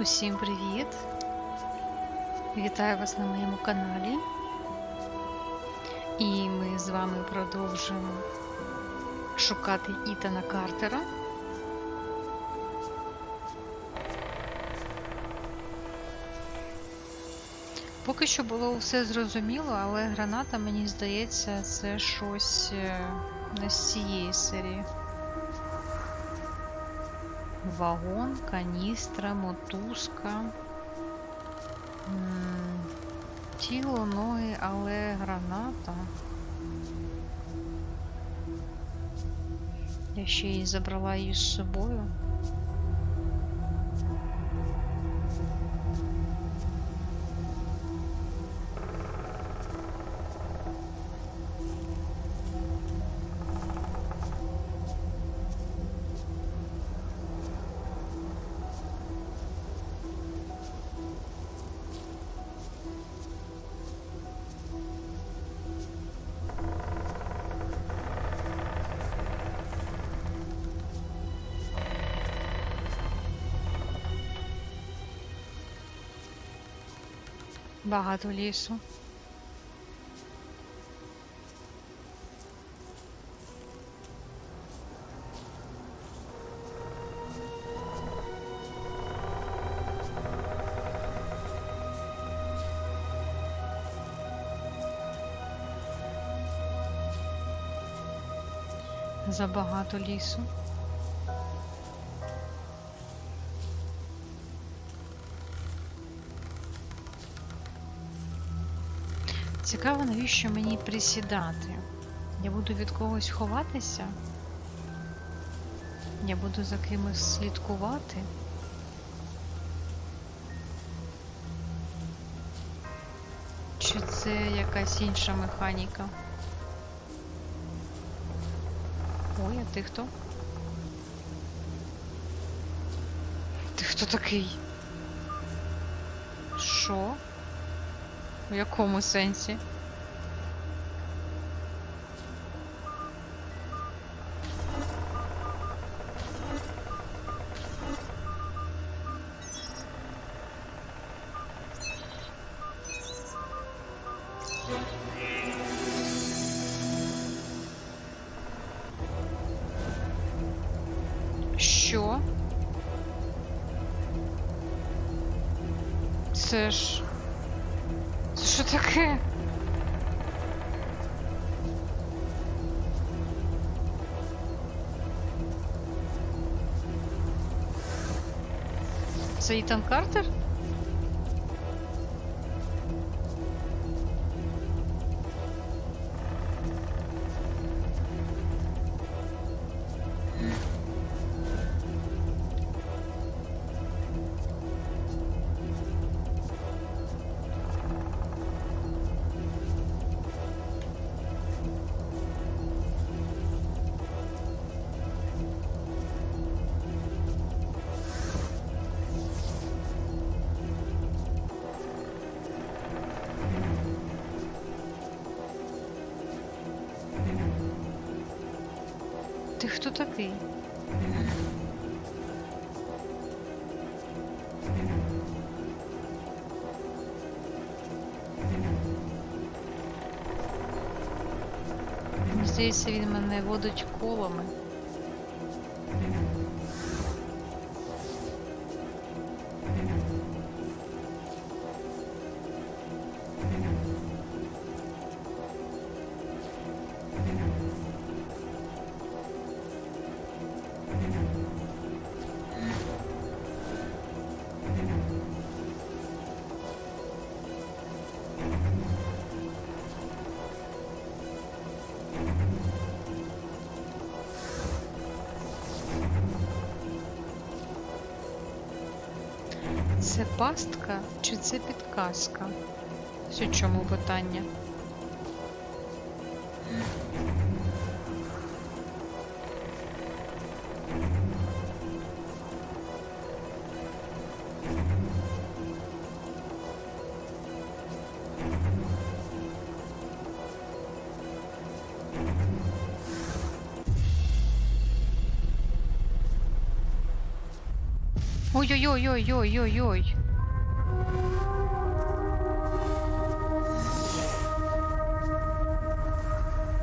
Усім привіт! Вітаю вас на моєму каналі. І ми з вами продовжуємо шукати Ітана Картера. Поки що було все зрозуміло, але граната, мені здається, це щось е, не з цієї серії. Вагон, каністра, мотузка. Тіло, ноги, але граната. Я ще й забрала її з собою. Багато лісу. Забагато лісу. Цікаво, навіщо мені присідати? Я буду від когось ховатися? Я буду за кимось слідкувати? Чи це якась інша механіка? Ой, а ти хто? Ти хто такий? Що? В якому сенсі? Що? Це ж. Це що таке? Це Ітан Картер? Хто такий? Здається, він мене водить колами. Це пастка чи це підказка? Ось чому питання. Ой-ой-ой-ой-ой-ой-ой.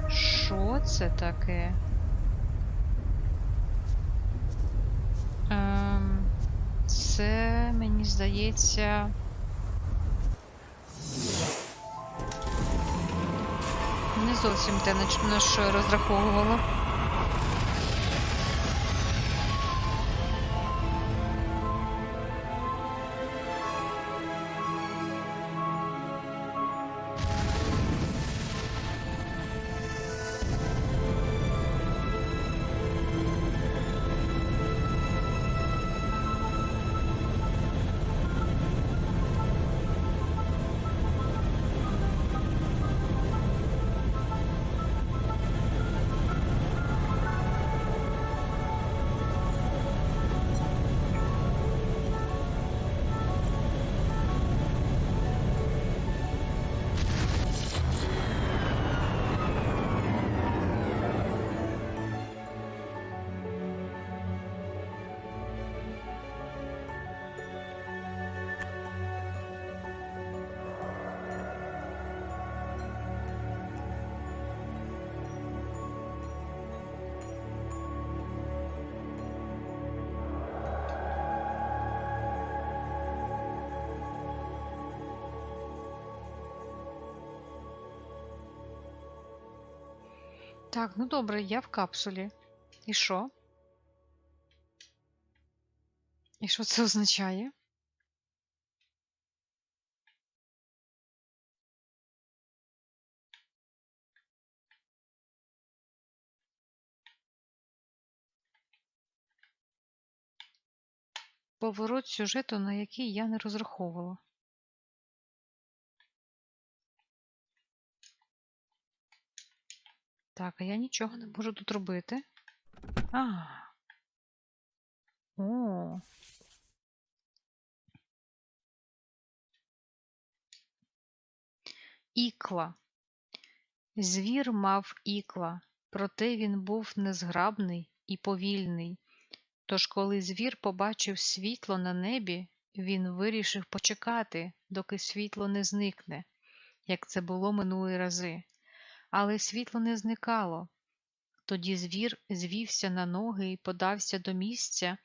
Що це таке? Ем, це, мені здається. Не зовсім те, на що я розраховувала. Так, ну добре, я в капсулі. І що? І що це означає? Поворот сюжету, на який я не розраховувала. Так, а я нічого не можу тут робити. А. О. Ікла. Звір мав ікла, проте він був незграбний і повільний. Тож, коли звір побачив світло на небі, він вирішив почекати, доки світло не зникне, як це було минулі рази. Але світло не зникало. Тоді звір звівся на ноги і подався до місця,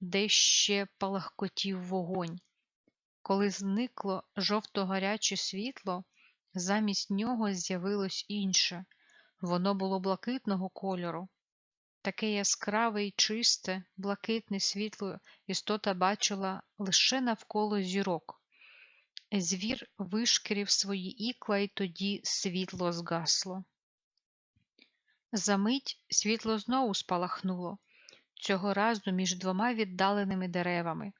де ще палахкотів вогонь. Коли зникло жовто-гаряче світло, замість нього з'явилось інше. Воно було блакитного кольору. Таке яскраве й чисте, блакитне світло істота бачила лише навколо зірок. Звір вишкірив свої ікла, і тоді світло згасло. Замить світло знову спалахнуло, цього разу між двома віддаленими деревами.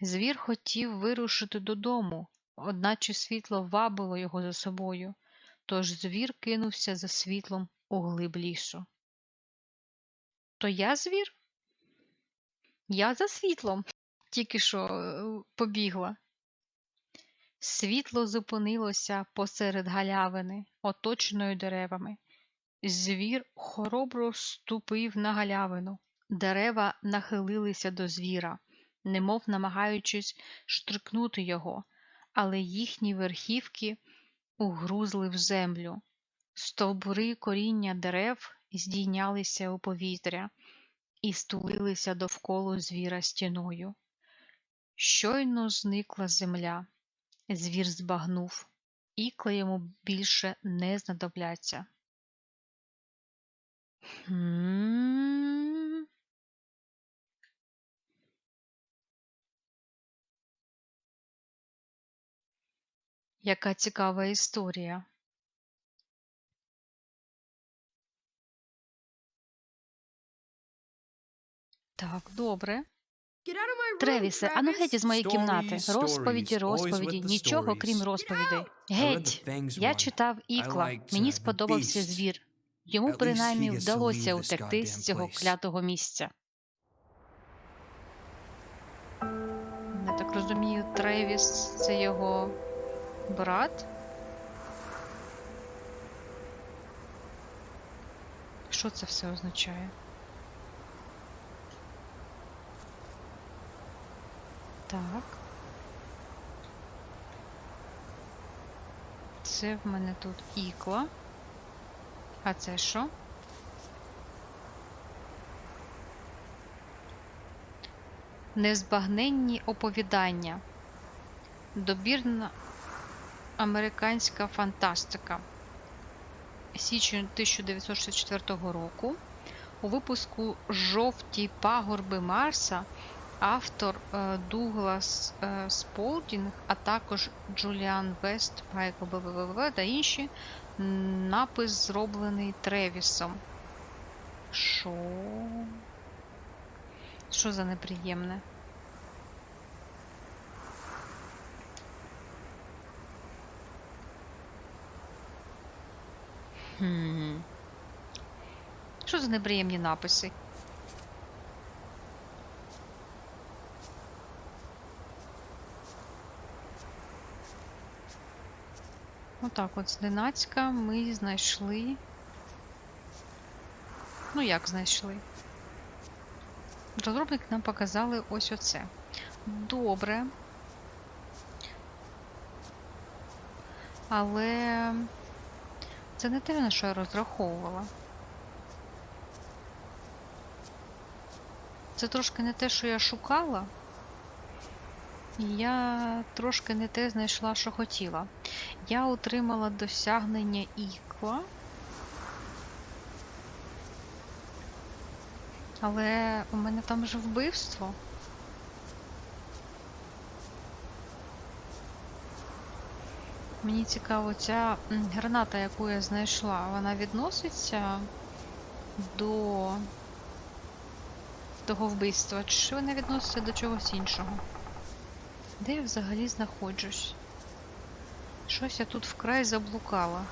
Звір хотів вирушити додому, одначе світло вабило його за собою, тож звір кинувся за світлом у глиб лісу. То я звір? Я за світлом, тільки що е, побігла. Світло зупинилося посеред галявини, оточеної деревами. Звір хоробро ступив на галявину. Дерева нахилилися до звіра, немов намагаючись штрикнути його, але їхні верхівки угрузли в землю. Стовбури коріння дерев здійнялися у повітря і стулилися довкола звіра стіною. Щойно зникла земля. Звір збагнув, ікла йому більше не знадобляться. Яка цікава історія. Так, добре. Тревісе, ану геть із моєї кімнати. Розповіді, розповіді, нічого крім розповідей. Геть! Я читав ікла, мені сподобався звір. Йому принаймні вдалося утекти з цього клятого місця. Я так розумію, Тревіс це його брат. Що це все означає? Так. Це в мене тут ікла. А це що? Незбагненні оповідання. Добірна американська фантастика. Січень 1964 року. У випуску Жовті пагорби Марса автор е, Дуглас е, Сполдінг, а також Джуліан Вест, Майкл БВВ та інші. Напис зроблений Тревісом. Що? Що за неприємне? Хм. Що за неприємні написи? Отак от зненацька ми знайшли. Ну, як знайшли? Розробники нам показали ось оце. Добре. Але це не те, на що я розраховувала. Це трошки не те, що я шукала. Я трошки не те знайшла, що хотіла. Я отримала досягнення ікла. Але у мене там же вбивство. Мені цікаво, ця граната, яку я знайшла, вона відноситься до того вбивства, чи вона відноситься до чогось іншого? Де я взагалі знаходжусь? Щось я тут вкрай заблукала.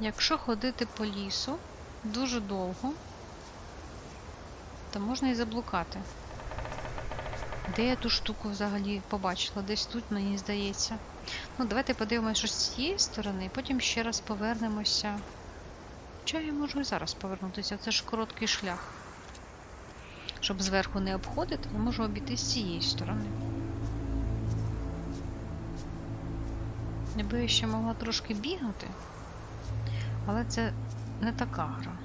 Якщо ходити по лісу дуже довго, то можна і заблукати. Де я ту штуку взагалі побачила? Десь тут, мені здається. Ну, давайте подивимося, що з цієї сторони, потім ще раз повернемося. Хоча я можу і зараз повернутися, це ж короткий шлях. Щоб зверху не обходити, я можу обійти з цієї сторони. Якби я ще могла трошки бігати, але це не така гра.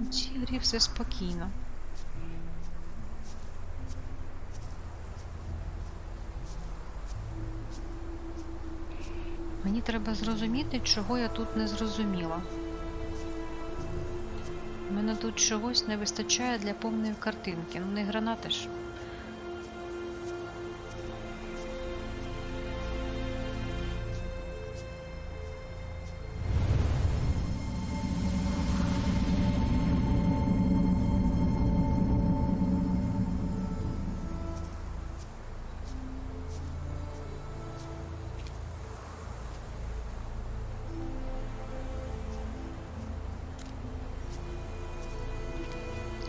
У цій грі все спокійно. Треба зрозуміти, чого я тут не зрозуміла. Мене тут чогось не вистачає для повної картинки. Ну не гранати ж.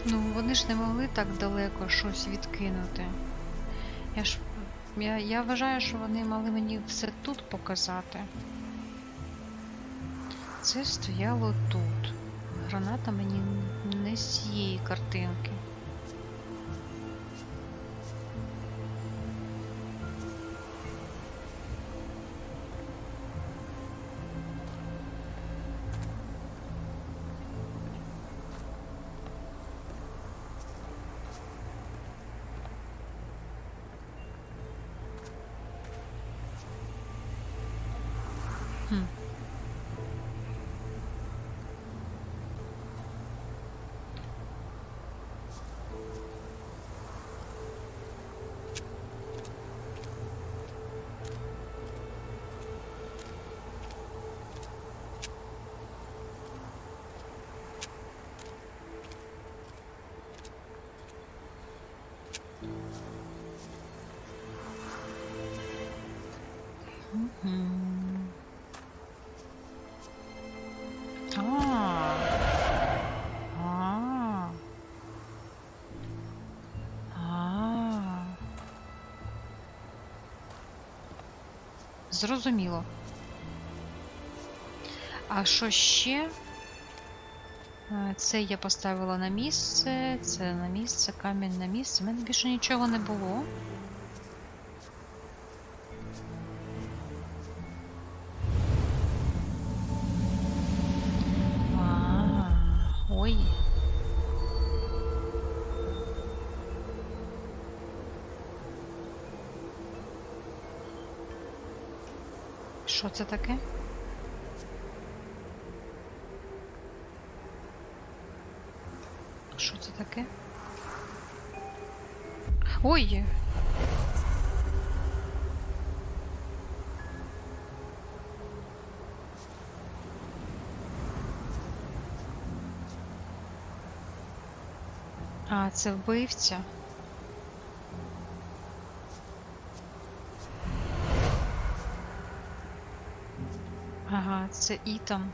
Ну, вони ж не могли так далеко щось відкинути. Я ж. Я, я вважаю, що вони мали мені все тут показати. Це стояло тут. Граната мені не з цієї картинки. Зрозуміло. А що ще? Це я поставила на місце, це на місце, камінь на місце. У мене більше нічого не було. Що це таке? Що це таке? Ой! А, це вбивця. Ага, це Ітан.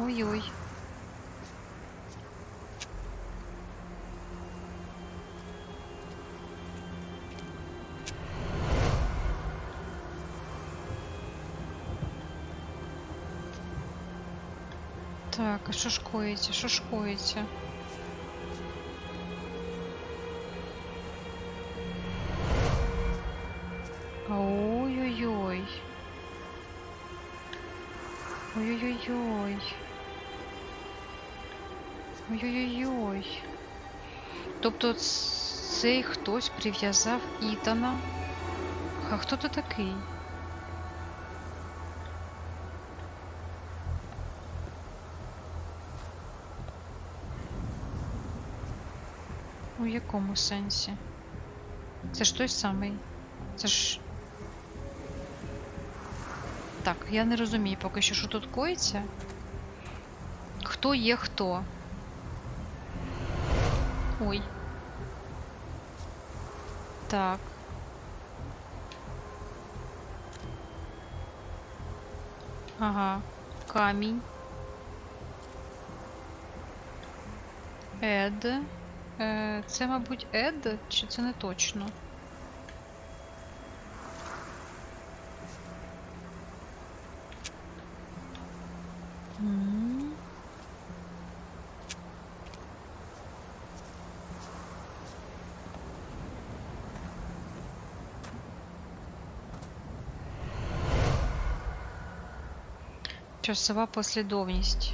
Ой-ой. Так, а що ж коїться? Що ж коїться? Тобто цей хтось прив'язав Ітана. А хто то такий? У якому сенсі? Це ж той самий. Це ж. Так, я не розумію поки що, що тут коїться. Хто є хто? Ой. Так. Ага. Камінь. Ед. Е, це, мабуть, Ед, чи це не точно? Часова послідовність.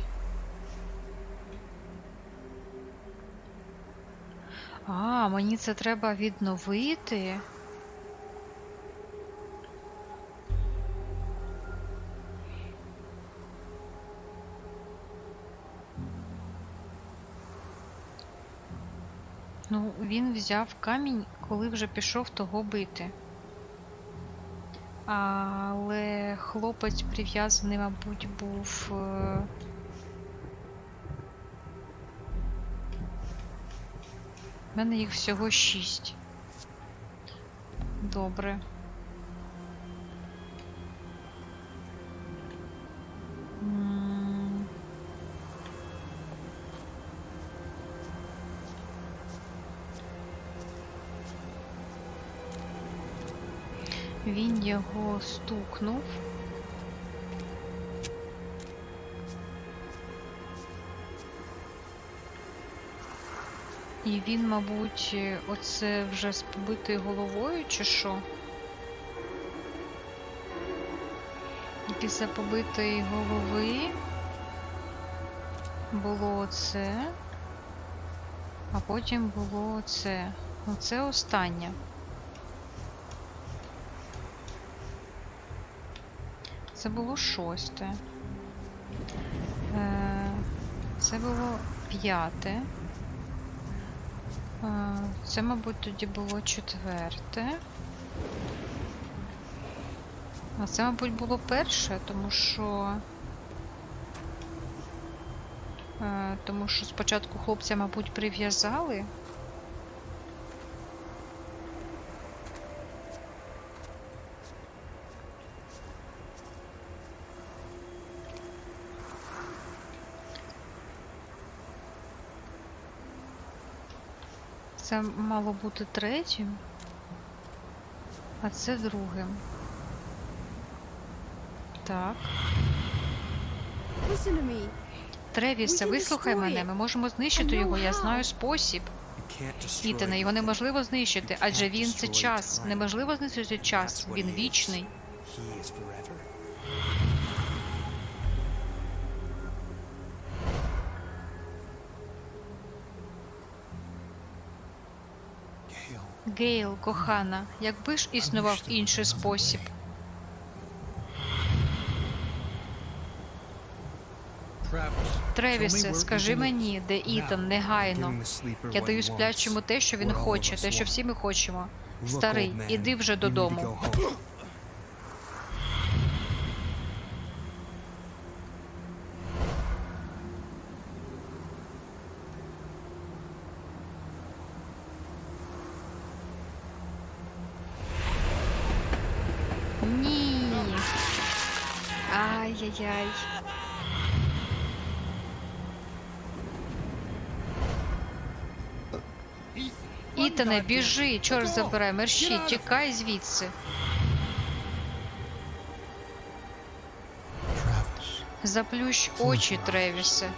А, мені це треба відновити. Ну, він взяв камінь, коли вже пішов того бити. Але хлопець прив'язаний, мабуть, був. е, У мене їх всього шість. Добре. Він його стукнув. І він, мабуть, оце вже з побитою головою, чи що? І після побитої голови було оце, а потім було оце. Оце останнє. Це було шосте. Е, Це було п'яте. Е, Це, мабуть, тоді було четверте. А це, мабуть, було перше, тому що. е, Тому що спочатку хлопця, мабуть, прив'язали. Це мало бути третім. А це другим. Так. Тревісе, вислухай мене. Ми можемо знищити його. Я знаю спосіб. Ітане, його неможливо знищити, адже він це час. Неможливо знищити час. Він вічний. Гейл, кохана, якби ж існував інший спосіб. Тревісе, скажи мені, де Ітан, негайно. Я даю сплячому те, що він хоче, те, що всі ми хочемо. Старий, іди вже додому. Ні. Ай-яй-яй. Ітане, біжи, чорт забирай, мерщі, тікай звідси. Заплющ очі, Тревісе.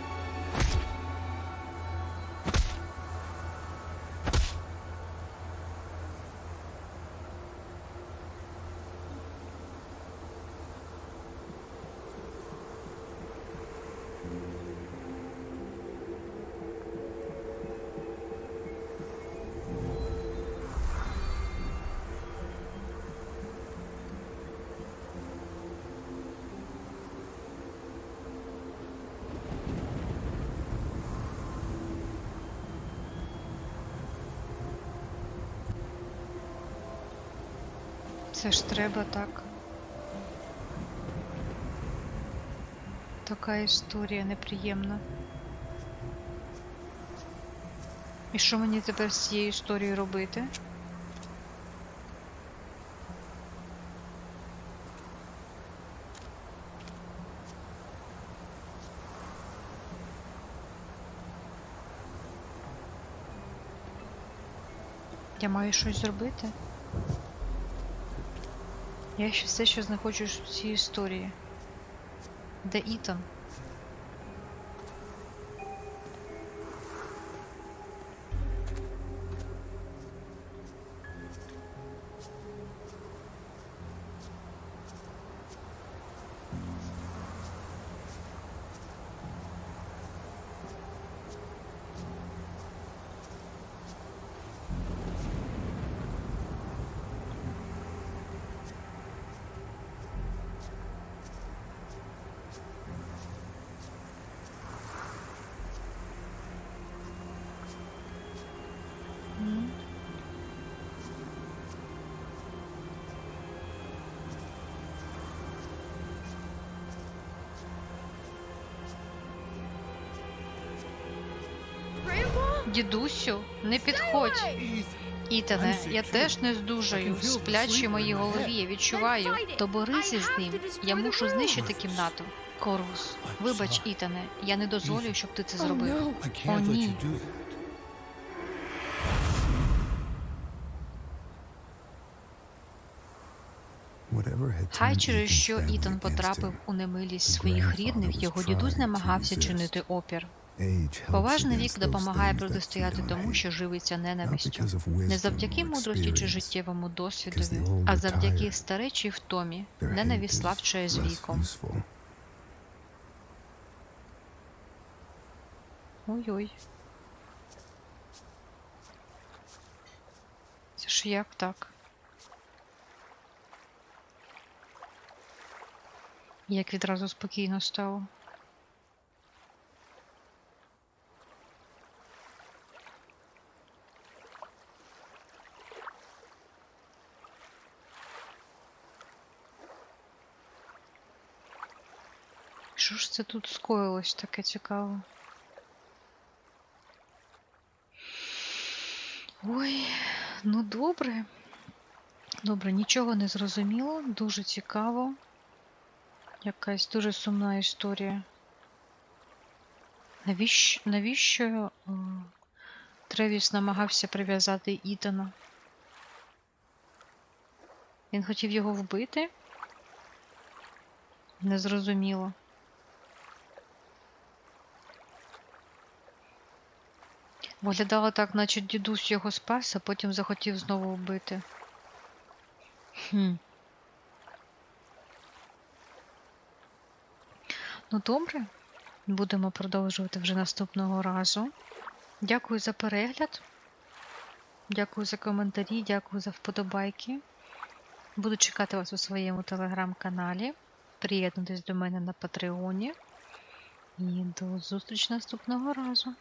Це ж треба так. Така історія неприємна. І що мені тепер з цією історією робити? Я маю щось зробити? Я ще все ще знаходжусь в цій історії. Де Ітан? Дідусю, не підходь. Ітане, я теж не здужаю. В моїй голові, я відчуваю. То борися з ним. Я мушу знищити кімнату. Корвус, вибач, Ітане, я не дозволю, щоб ти це Oh, зробив. О, ні. Хай через що Ітан потрапив у немилість своїх рідних, його дідусь намагався чинити опір. Поважний вік допомагає протистояти тому, що живиться ненавистю. Не завдяки мудрості чи життєвому досвідові, а завдяки старечій втомі, ненависть is з віком. Ой-ой. Це ж як так? Як відразу спокійно стало. Що ж це тут скоїлось таке цікаво? Ой, ну добре. Добре, нічого не зрозуміло, дуже цікаво. Якась дуже сумна історія. Навіщо, навіщо е, Тревіс намагався прив'язати Ітана? Він хотів його вбити? Незрозуміло. Виглядало так, наче дідусь його спас, а потім захотів знову вбити. Хм. Ну, добре. Будемо продовжувати вже наступного разу. Дякую за перегляд. Дякую за коментарі, дякую за вподобайки. Буду чекати вас у своєму телеграм-каналі. Приєднуйтесь до мене на Патреоні. І до зустрічі наступного разу.